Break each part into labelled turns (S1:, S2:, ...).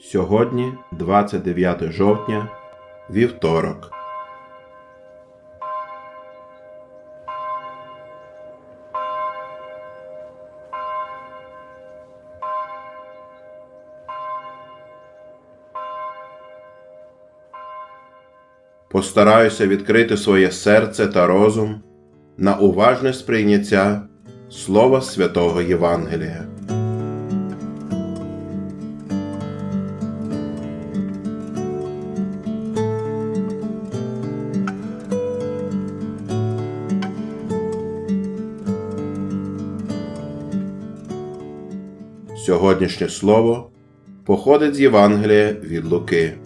S1: Сьогодні 29 жовтня, вівторок. Постараюся відкрити своє серце та розум на уважне сприйняття Слова Святого Євангелія. Сьогоднішнє слово походить з Євангелія від Луки.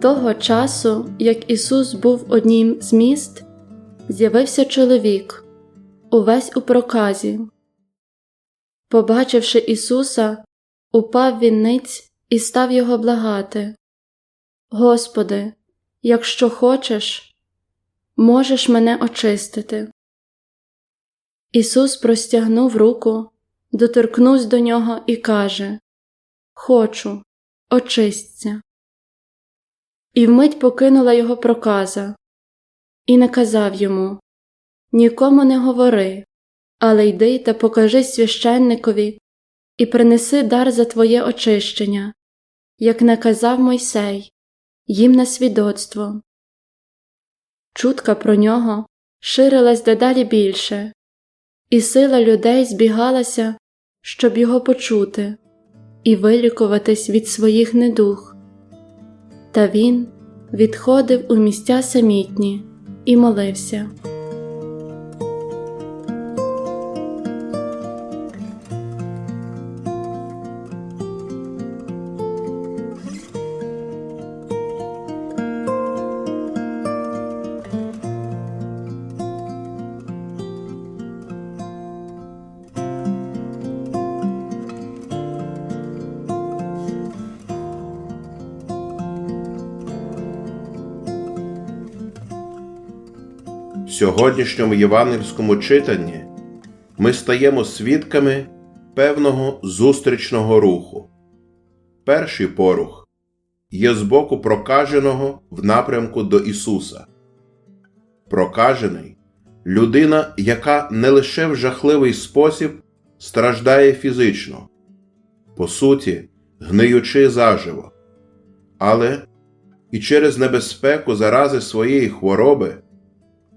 S2: Того часу, як Ісус був однім з міст, з'явився чоловік, увесь у проказі. Побачивши Ісуса, упав він ниць і став його благати. Господи, якщо хочеш, можеш мене очистити. Ісус простягнув руку, доторкнувся до нього і каже Хочу, очисться і вмить покинула його проказа, і наказав йому Нікому не говори, але йди та покажи священникові і принеси дар за твоє очищення, як наказав Мойсей, їм на свідоцтво. Чутка про нього ширилась дедалі більше, і сила людей збігалася, щоб його почути і вилікуватись від своїх недух. Та він відходив у місця самітні і молився.
S1: Сьогоднішньому євангельському читанні ми стаємо свідками певного зустрічного руху. Перший порух є з боку прокаженого в напрямку до Ісуса. Прокажений людина, яка не лише в жахливий спосіб страждає фізично, по суті, гниючи заживо, але і через небезпеку зарази своєї хвороби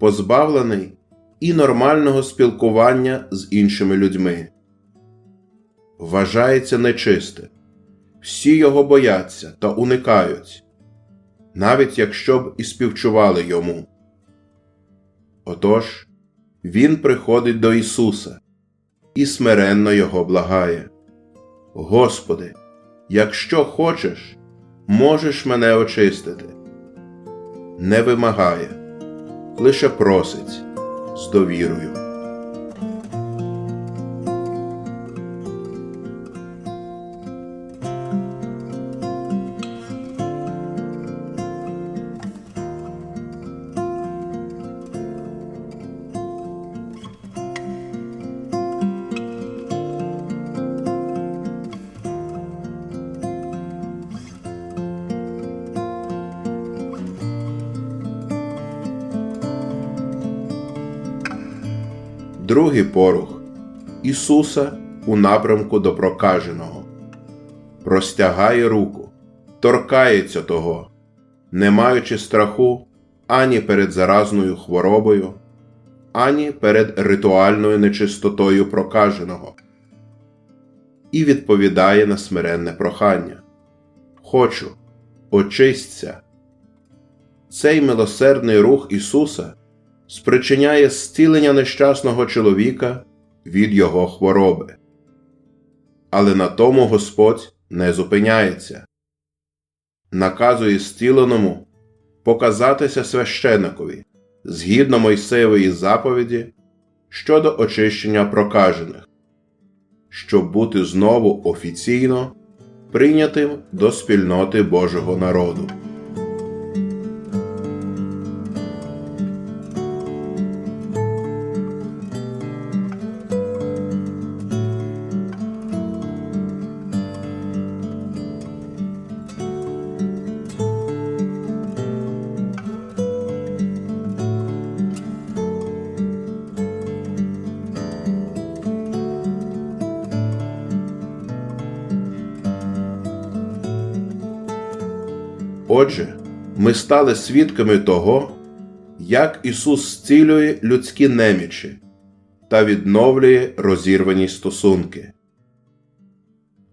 S1: позбавлений і нормального спілкування з іншими людьми. Вважається нечисте, всі його бояться та уникають, навіть якщо б і співчували йому. Отож, він приходить до Ісуса і смиренно його благає. Господи, якщо хочеш, можеш мене очистити. Не вимагає лише просить з довірою. Другий порух Ісуса у напрямку до прокаженого. Простягає руку, торкається того, не маючи страху ані перед заразною хворобою, ані перед ритуальною нечистотою прокаженого, і відповідає на смиренне прохання Хочу, очисться. Цей милосердний рух Ісуса спричиняє зцілення нещасного чоловіка від його хвороби. Але на тому Господь не зупиняється, наказує зціленому показатися священикові згідно Мойсеєвої заповіді щодо очищення прокажених, щоб бути знову офіційно прийнятим до спільноти Божого народу. Отже, ми стали свідками того, як Ісус зцілює людські немічі та відновлює розірвані стосунки.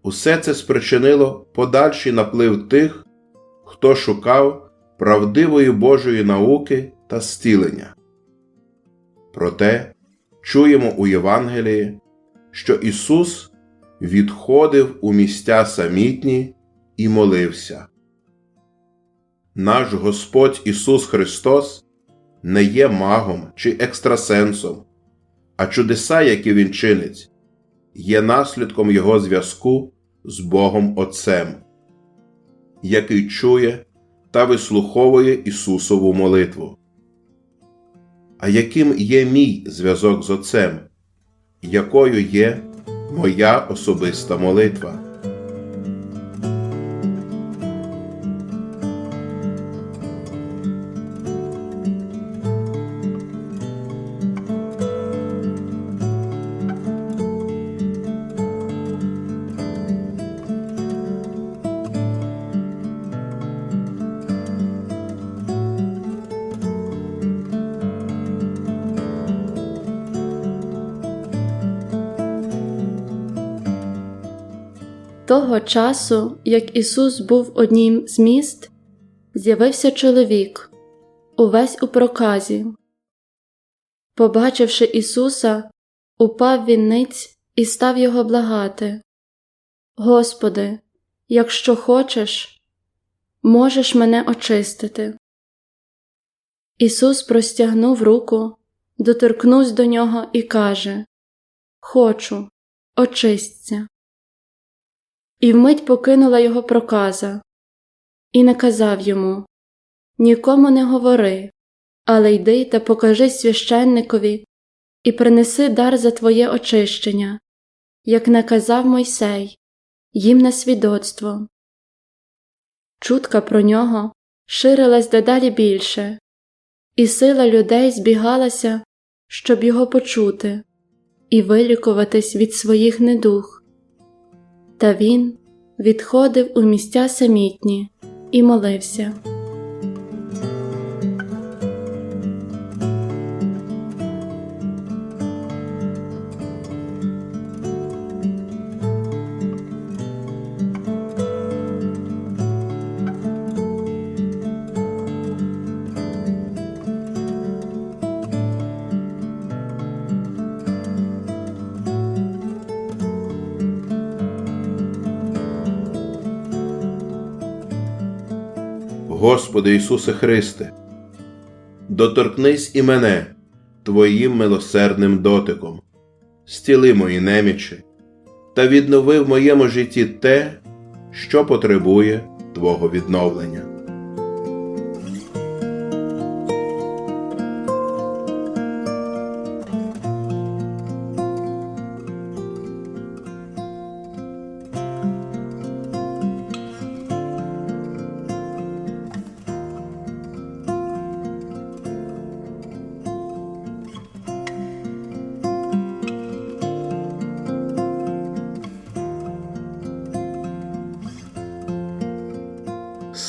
S1: Усе це спричинило подальший наплив тих, хто шукав правдивої Божої науки та зцілення. Проте чуємо у Євангелії, що Ісус відходив у місця самітні і молився. Наш Господь Ісус Христос не є магом чи екстрасенсом, а чудеса, які Він чинить, є наслідком Його зв'язку з Богом Отцем, який чує та вислуховує Ісусову молитву. А яким є мій зв'язок з Отцем, якою є моя особиста молитва?
S2: Того часу, як Ісус був однім з міст, з'явився чоловік, увесь у проказі. Побачивши Ісуса, упав він ниць і став його благати. Господи, якщо хочеш, можеш мене очистити. Ісус простягнув руку, доторкнувся до нього і каже Хочу, очисться. І вмить покинула його проказа, і наказав йому Нікому не говори, але йди та покажи священникові і принеси дар за твоє очищення, як наказав Мойсей, їм на свідоцтво. Чутка про нього ширилась дедалі більше, і сила людей збігалася, щоб його почути і вилікуватись від своїх недуг. Та він відходив у місця самітні і молився.
S1: Господи Ісусе Христе, доторкнись і мене Твоїм милосердним дотиком, стіли мої немічі та віднови в моєму житті те, що потребує Твого відновлення.